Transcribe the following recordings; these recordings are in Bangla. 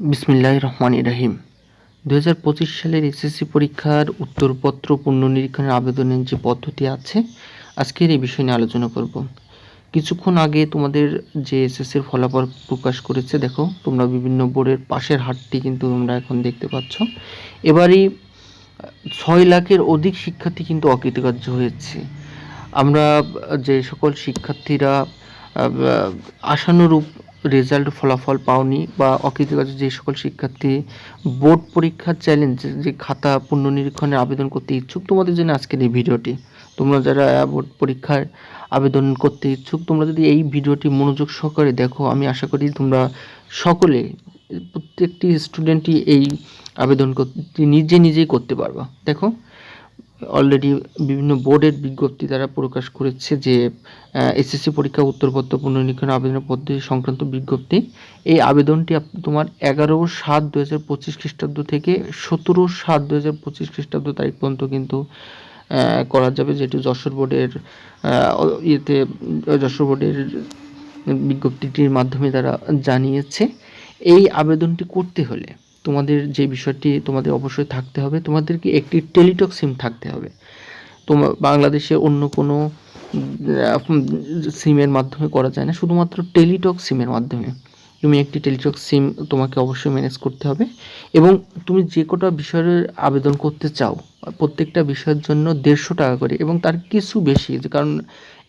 বিসমিল্লাহ রহমান ইরাহিম দু হাজার পঁচিশ সালের এসএসসি পরীক্ষার উত্তরপত্র পুনর্নিরীক্ষণের আবেদনের যে পদ্ধতি আছে, আজকের এই বিষয় নিয়ে আলোচনা করব। কিছুক্ষণ আগে তোমাদের যে এসএসসির ফলাফল প্রকাশ করেছে, দেখো, তোমরা বিভিন্ন বোর্ডের পাশের হাটটি কিন্তু তোমরা এখন দেখতে পাচ্ছ। এবারই ছয় লাখের অধিক শিক্ষার্থী কিন্তু অকৃতকার্য হয়েছে। আমরা যে সকল শিক্ষার্থীরা আশানুরূপ রেজাল্ট ফলাফল পাওনি বা অকৃতকার্য যে সকল শিক্ষার্থী বোর্ড পরীক্ষার চ্যালেঞ্জ যে খাতা পুনর্নিরীক্ষণের আবেদন করতে ইচ্ছুক, তোমাদের জন্য আজকের এই ভিডিওটি। তোমরা যারা বোর্ড পরীক্ষার আবেদন করতে ইচ্ছুক, তোমরা যদি এই ভিডিওটি মনোযোগ সহকারে দেখো, আমি আশা করি তোমরা সকলে, প্রত্যেকটি স্টুডেন্টই এই আবেদন করতে নিজে নিজেই করতে পারবা। দেখো। অলরেডি বিভিন্ন বোর্ডের বিজ্ঞপ্তি দ্বারা প্রকাশ করেছে যে এসএসসি পরীক্ষা উত্তরপত্র পুনর্নীক্ষণ আবেদনের পদ্ধতি সংক্রান্ত বিজ্ঞপ্তি। এই আবেদনটি তোমার এগারো সাত দু হাজার পঁচিশ খ্রিস্টাব্দ থেকে সতেরো সাত দু হাজার পঁচিশ খ্রিস্টাব্দ তারিখ পর্যন্ত কিন্তু করা যাবে যেটি যশোর বোর্ডের ইয়েতে, যশোর বোর্ডের বিজ্ঞপ্তিটির মাধ্যমে তারা জানিয়েছে। এই আবেদনটি করতে হলে তোমাদের যে বিষয়টি তোমাদের অবশ্যই থাকতে হবে। তোমাদেরকে একটি টেলিটক সিম থাকতে হবে। তোমার বাংলাদেশে অন্য কোনো সিমের মাধ্যমে করা যায় না। শুধুমাত্র টেলিটক সিমের মাধ্যমে। তুমি একটি টেলিটক সিম তোমাকে অবশ্যই ম্যানেজ করতে হবে এবং তুমি যে কটা বিষয়ের আবেদন করতে চাও, প্রত্যেকটা বিষয়ের জন্য দেড়শো টাকা করে এবং তার কিছু বেশি কারণ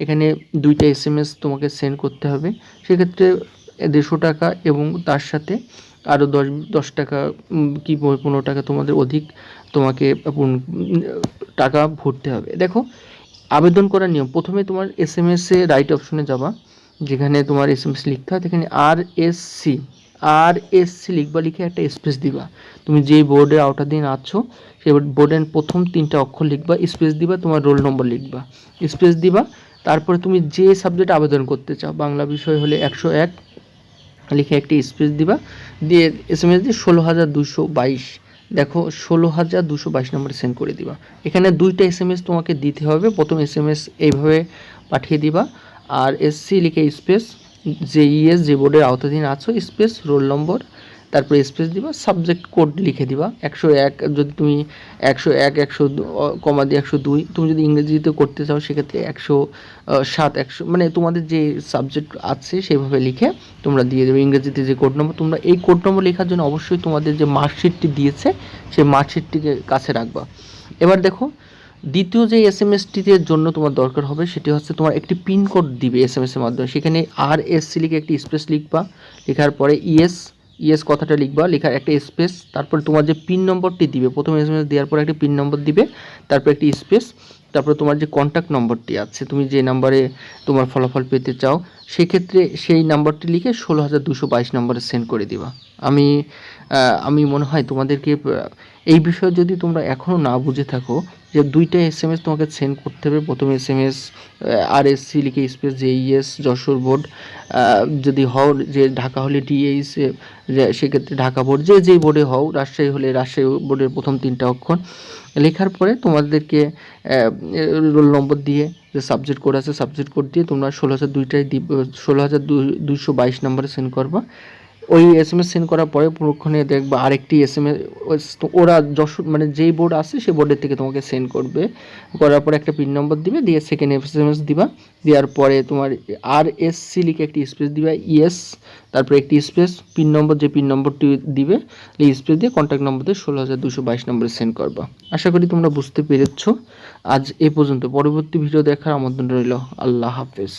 এখানে দুইটা এস এম এস তোমাকে সেন্ড করতে হবে। সেক্ষেত্রে দেড়শো টাকা এবং তার সাথে আরও দশ দশ টাকা কি পনেরো টাকা তোমাদের অধিক তোমাকে টাকা ভরতে হবে। দেখো, আবেদন করার নিয়ম, প্রথমে তোমার এস এম এস রাইট অপশনে যাবা, যেখানে তোমার এস এম এস লিখতে হয়, সেখানে আর এস সি আর এস সি লিখবা, লিখে একটা স্পেস দিবা। তুমি যেই বোর্ডের দিন আছো সেই বোর্ডের প্রথম তিনটা অক্ষর লিখবা স্পেস দিবা, তোমার রোল নম্বর লিখবা। স্পেস দিবা, তারপরে তুমি যে সাবজেক্ট আবেদন করতে চাও, বাংলা বিষয় হলে একশো এক লিখে একটি স্পেস দিবা। দিয়ে এস এম এস দিয়ে ষোলো হাজার দুশো বাইশ। দেখো ষোলো হাজার দুশো বাইশ নম্বরে সেন্ড করে দিবা। এখানে দুইটা এস এম এস তোমাকে দিতে হবে। প্রথম এস এম এস এইভাবে পাঠিয়ে দিবা। আর এসসি লিখে স্পেস যে ইএস যে বোর্ডের আওতাধীন আছো স্পেস রোল নম্বর তারপরে স্পেস দিবা সাবজেক্ট কোড লিখে দিবা। একশো এক, যদি তুমি একশো এক, একশো কমা দিয়ে একশো দুই, তুমি যদি ইংরেজিতে করতে চাও, সেক্ষেত্রে একশো সাত, একশো মানে তোমাদের যে সাবজেক্ট আছে, সেভাবে লিখে তোমরা দিয়ে দেবে। ইংরেজিতে যে কোড নম্বর তোমরা এই কোড নম্বর লেখার জন্য অবশ্যই তোমাদের যে মার্কশিটটি দিয়েছে, সেই মার্কশিটটিকে কাছে রাখবা। এবার দেখো, দ্বিতীয় যে এস এম এসটির জন্য তোমার দরকার হবে, সেটি হচ্ছে তোমার একটি পিন কোড দিবে এস এম এস এর মাধ্যমে। সেখানে আর এস সি লিখে একটি স্পেস লিখবা। লেখার পরে ইএস ইএস কথাটা লিখবা, লেখার একটা স্পেস তারপর তোমার যে পিন নম্বরটি দিবে, প্রথম এস এম এস দেওয়ার পরে একটা পিন নম্বর দিবে, তারপর একটি স্পেস তারপর তোমার যে কন্ট্যাক্ট নম্বরটি আছে, তুমি যে নাম্বারে তোমার ফলাফল পেতে চাও, সেক্ষেত্রে সেই নাম্বারটি লিখে ষোলো হাজার দুশো বাইশ নম্বরে সেন্ড করে দিবা। আমি আমি মনে হয় তোমাদেরকে এই বিষয়ে যদি তোমরা এখনও না বুঝে থাকো যে দুইটা এস এম এস তোমাকে সেন্ড করতে হবে। প্রথম এস এম এস আর এস সি লিখে স্পেস জেইএস যশোর বোর্ড যদি হও যে ঢাকা হলে ডিএইস সেক্ষেত্রে ঢাকা বোর্ড যে যেই বোর্ডে হও, রাজশাহী হলে রাজশাহী বোর্ডের প্রথম তিনটা অক্ষর। লেখার পরে তোমাদেরকে রোল নম্বর দিয়ে যে সাবজেক্ট কোড আছে সাবজেক্ট কোড দিয়ে তোমরা ষোলো হাজার দুইটাই দিব ষোলো হাজার দুইশো বাইশ নম্বরে সেন্ড করবা। ওই এস এম এস সেন্ড করার পরে পুরোক্ষণে দেখবা আরেকটি এস এম এস ওরা যশোর মানে যেই বোর্ড আছে সেই বোর্ডের থেকে তোমাকে সেন্ড করবে। করার পরে একটা পিন নম্বর দিবে, দিয়ে সেকেন্ড এস এম এস দিবা। দেওয়ার পরে তোমার আর এস সি লিখে একটি স্পেস দিবা ইএস তারপরে একটি স্পেস পিন নম্বর যে পিন নম্বরটি দিবে, এই স্পেস দিয়ে কন্ট্যাক্ট নম্বর দিয়ে ষোলো হাজার দুশো বাইশ নম্বরে সেন্ড করবা। আশা করি তোমরা বুঝতে পেরেছ। আজ এ পর্যন্ত। পরবর্তী ভিডিও দেখার আমন্ত্রণ রইল। আল্লাহ হাফেজ।